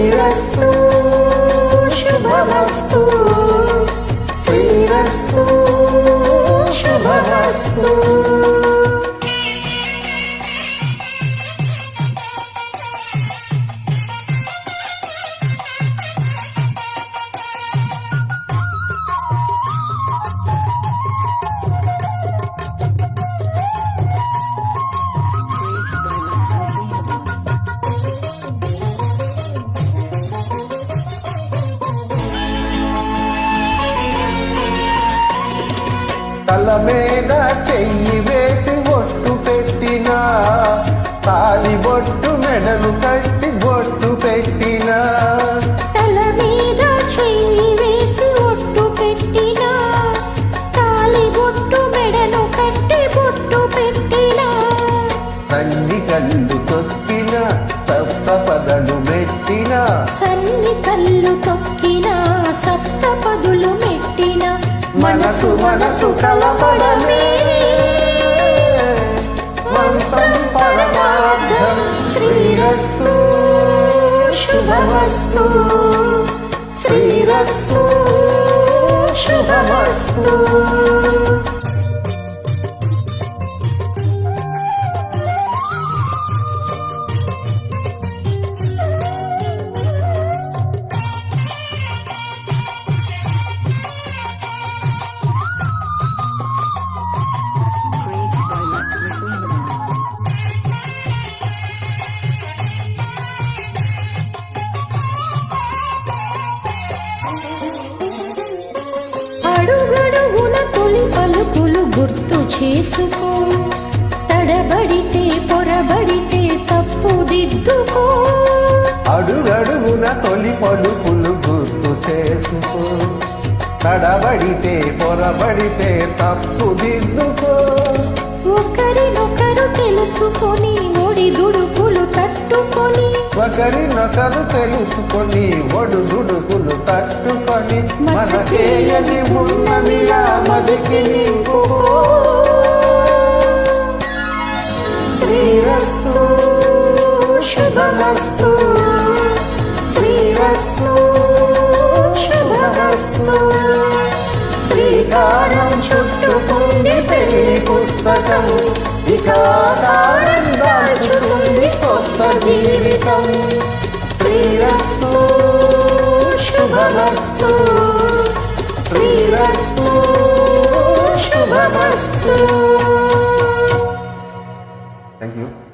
శ్రీరస్తు శుభమస్తు. శ్రీరస్తు శుభమస్తు. తల మీద చెయ్యి వేసి ఒట్టు పెట్టినా తాలి బొట్టు మెడలు కట్టి బొట్టు పెట్టినా. తల మీద చెయ్యి వేసి ఒట్టు పెట్టినా తాలి బొట్టు మెడను కట్టి బొట్టు పెట్టినా. తల్లి కళ్ళు తొక్కిన సప్త పదలు మెట్టిన. సన్ని కళ్ళు తొక్కిన మనసు మనసు కలపడమే. మంత్రం పరమార్థం శ్రీరస్తు శుభమస్తు. శ్రీరస్తు శుభమస్తు. అడుగడుగున తొలి పలుకులు గుర్తు చేసుకో. తడబడితే పొరబడితే తప్పు దిద్దుకో. అడుగడుగున తొలి పలుకులు గుర్తు చేసుకో. తడబడితే పొరబడితే తప్పు దిద్దుకో. ఒకరినొకరు తెలుసుకొని ఒకరినొకరు తెలుసుకొని ఒడుదుడుకులు తట్టుకొని మనకేయని ఉన్నమిలా మదికి శ్రీరస్తు శుభమస్తు. శ్రీరస్తు శుభమస్తు. శ్రీకారం చుట్టుకుండి పెళ్ళి పుస్తకం ఇక దాచుకుంది జీవితం. శ్రీరస్తు శుభమస్తు. శ్రీరస్తు శుభమస్తు. Thank you